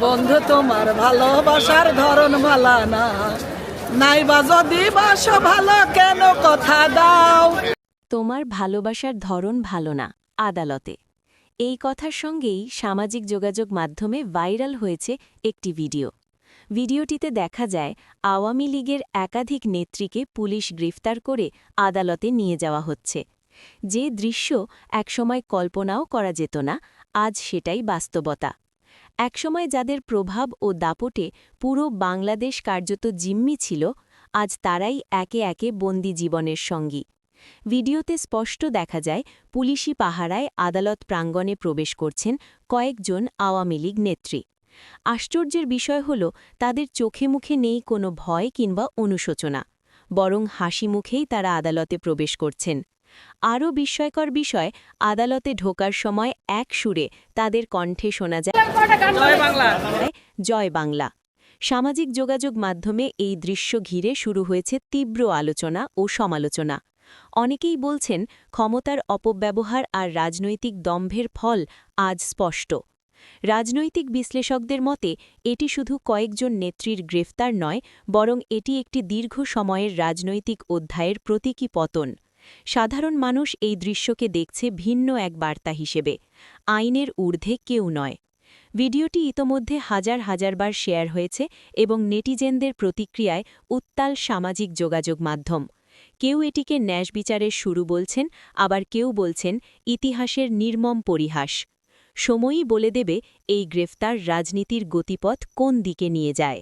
বন্ধু, তোমার ভালোবাসার ধরন ভালা না। নাইবা যদি বাসো ভালো, কেন কথা দাও? তোমার ভালোবাসার ধরন ভালো না, আদালতে। এই কথার সঙ্গেই সামাজিক যোগাযোগ মাধ্যমে ভাইরাল হয়েছে একটি ভিডিও। ভিডিওটিতে দেখা যায়, আওয়ামী লীগের একাধিক নেত্রীকে পুলিশ গ্রেফতার করে আদালতে নিয়ে যাওয়া হচ্ছে। যে দৃশ্য একসময় কল্পনাও করা যেত না, আজ সেটাই বাস্তবতা। একসময় যাদের প্রভাব ও দাপটে পুরো বাংলাদেশ কার্যত জিম্মি ছিল, আজ তারাই একে একে বন্দি জীবনের সঙ্গী। ভিডিওতে স্পষ্ট দেখা যায়, পুলিশি পাহারায় আদালত প্রাঙ্গণে প্রবেশ করছেন কয়েকজন আওয়ামী লীগ নেত্রী। আশ্চর্যের বিষয় হল, তাদের চোখে মুখে নেই কোনো ভয় কিংবা অনুশোচনা। বরং হাসি মুখেই তারা আদালতে প্রবেশ করছেন। আরও বিস্ময়কর বিষয় আদালতে ঢোকার সময় এক সুরে তাদের কণ্ঠে শোনা যায় জয় বাংলা। সামাজিক যোগাযোগ মাধ্যমে এই দৃশ্য ঘিরে শুরু হয়েছে তীব্র আলোচনা ও সমালোচনা। অনেকেই বলছেন ক্ষমতার অপব্যবহার আর রাজনৈতিক দম্ভের ফল আজ স্পষ্ট। রাজনৈতিক বিশ্লেষকদের মতে এটি শুধু কয়েকজন নেত্রীর গ্রেফতার নয় বরং এটি একটি দীর্ঘ সময়ের রাজনৈতিক অধ্যায়ের প্রতীকী পতন। সাধারণ মানুষ এই দৃশ্যকে দেখছে ভিন্ন এক বার্তা হিসেবে, আইনের ঊর্ধ্বে কেউ নয়। ভিডিওটি ইতোমধ্যে হাজার হাজারবার শেয়ার হয়েছে এবং নেটিজেনদের প্রতিক্রিয়ায় উত্তাল সামাজিক যোগাযোগ মাধ্যম। কেউ এটিকে ন্যাশ বিচারের শুরু বলছেন, আবার কেউ বলছেন ইতিহাসের নির্মম পরিহাস। সময়ই বলে দেবে এই গ্রেফতার রাজনীতির গতিপথ কোন দিকে নিয়ে যায়।